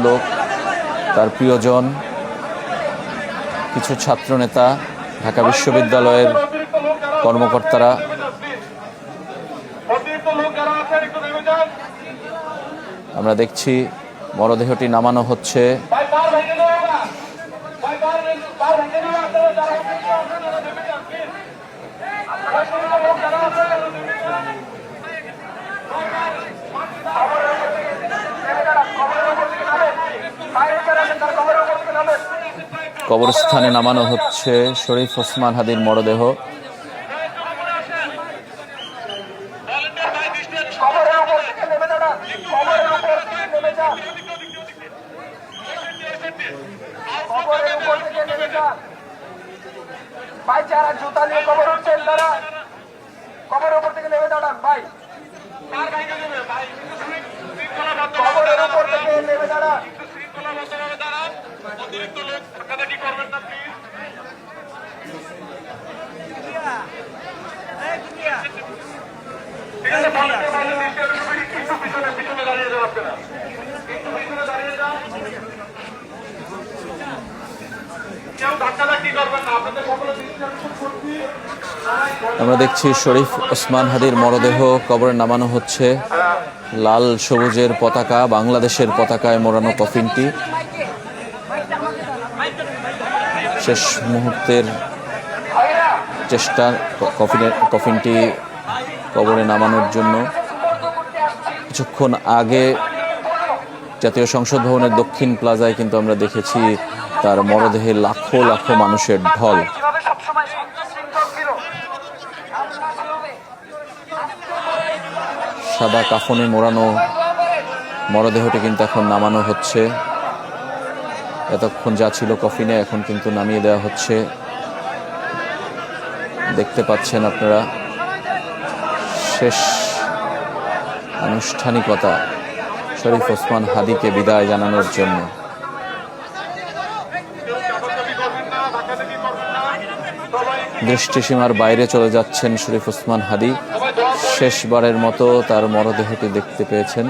লোক তার প্রিয়জন কিছু ছাত্রনেতা ঢাকা বিশ্ববিদ্যালয়ের কর্মকর্তারা আমরা দেখছি মরদেহটি নামানো হচ্ছে কবরস্থানে নামানো হচ্ছে শরীফ ওসমান হাদির মরদেহ। ভাই, যারা জুতা নিয়ে খবর উঠছেন তারা খবরের উপর থেকে নেমে দাঁড়ান, ভাই। খবরের উপর থেকে নেমে দাঁড়ান। আমরা দেখছি শরীফ ওসমান হাদির মরদেহ, কবরে নামানো হচ্ছে। লাল সবুজের পতাকা, বাংলাদেশের পতাকায় মোড়ানো কফিনটি। শেষ মুহূর্তের চেষ্টা ক- কফিনের কফিনটি কবরে নামানোর জন্য। কিছুক্ষণ আগে জাতীয় সংসদ ভবনের দক্ষিণ প্লাজায় কিন্তু আমরা দেখেছি তার মরদেহে লাখো লাখো মানুষের ঢল। সাদা কাফনে মোড়ানো মরদেহটি কিন্তু এখন নামানো হচ্ছে। এতক্ষণ যা ছিল কফিনে, এখন কিন্তু নামিয়ে দেওয়া হচ্ছে। দেখতে পাচ্ছেন আপনারা, শেষ আনুষ্ঠানিকতা শরীফ ওসমান হাদিকে বিদায় জানানোর জন্য। দৃষ্টিসীমার বাইরে চলে যাচ্ছেন শরীফ ওসমান হাদি। শেষবারের মতো তার মরদেহটি দেখতে পেয়েছেন।